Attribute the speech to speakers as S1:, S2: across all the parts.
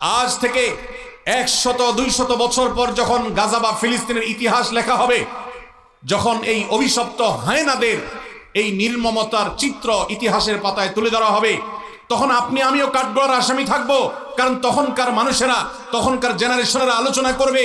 S1: আজ থেকে একশত, দুইশত বছর পর যখন গাজা বা ফিলিস্তিনের ইতিহাস লেখা হবে, যখন এই অভিশপ্ত হায়নাদের এই নির্মমতার চিত্র ইতিহাসের পাতায় তুলে ধরা হবে, তখন আপনি, আমিও কাঠগড়ার আসামি থাকব, কারণ তখনকার মানুষেরা, তখনকার জেনারেশনের আলোচনা করবে।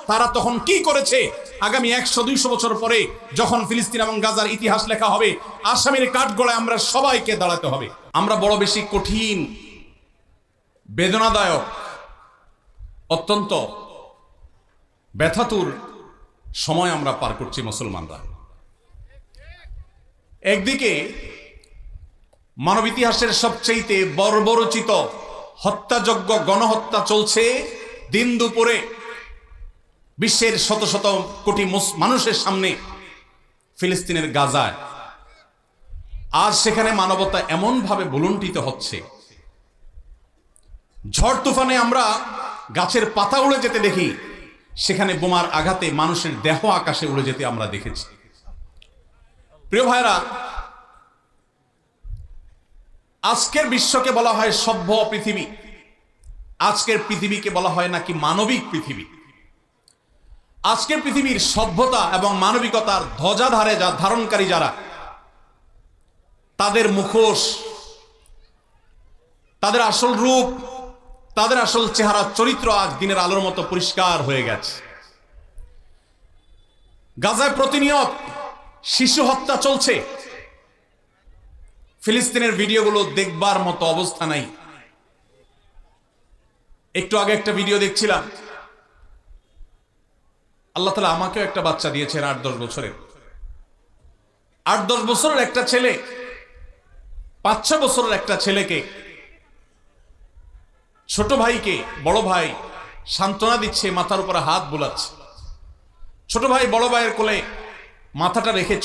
S1: তারা তখন কি করেছে? আগামী একশো, দুইশো বছর পরে যখন ফিলিস্তিন এবং গাজার ইতিহাস লেখা হবে, আসামের কাঠগড়ায় আমরা সবাইকে দাঁড়াতে হবে। আমরা বড় বেশি কঠিন, বেদনাদায়ক, অত্যন্ত ব্যথাতুর সময় আমরা পার করছি মুসলমানরা। একদিকে মানব ইতিহাসের সবচেয়ে বর্বরচিত হত্যাযজ্ঞ গণহত্যা চলছে দিন দুপুরে। বিশ্বের শত শত কোটি মানুষের সামনে ফিলিস্তিনের গাজায় আর সেখানে মানবতা এমনভাবে বুলুণ্ঠিত হচ্ছে। ঝড় তুফানে আমরা গাছের পাতা উড়ে যেতে দেখি, সেখানে বোমার আঘাতে মানুষের দেহ আকাশে উড়ে যেতে আমরা দেখেছি। প্রিয় ভাইরা আজকের বিশ্বকে বলা হয় সভ্য পৃথিবী। আজকের পৃথিবীকে বলা হয় নাকি মানবিক পৃথিবী। আজকের পৃথিবীর সভ্যতা এবং মানবিকতার ধ্বজাধারে যা ধারণকারী যারা, তাদের মুখোশ, তাদের আসল রূপ, তাদের আসল চেহারা, চরিত্র আজ দিনের আলোর মতো পরিষ্কার হয়ে গেছে। গাজায় প্রতিনিয়ত শিশু হত্যা চলছে। ফিলিস্তিনের ভিডিওগুলো দেখবার মতো অবস্থা নাই। একটু আগে একটা ভিডিও দেখছিলাম। আল্লাহ তালা আমাকেও একটা বাচ্চা দিয়েছেন আট, দশ বছরের। আট, দশ বছরের একটা ছেলে, পাঁচ ছ বছরের একটা ছেলেকে, ছোট ভাইকে, বড় ভাই সান্ত্বনা দিচ্ছে, মাথার উপরে হাত বোলাচ্ছে। ছোট ভাই বড় ভাইয়ের কোলে মাথাটা রেখে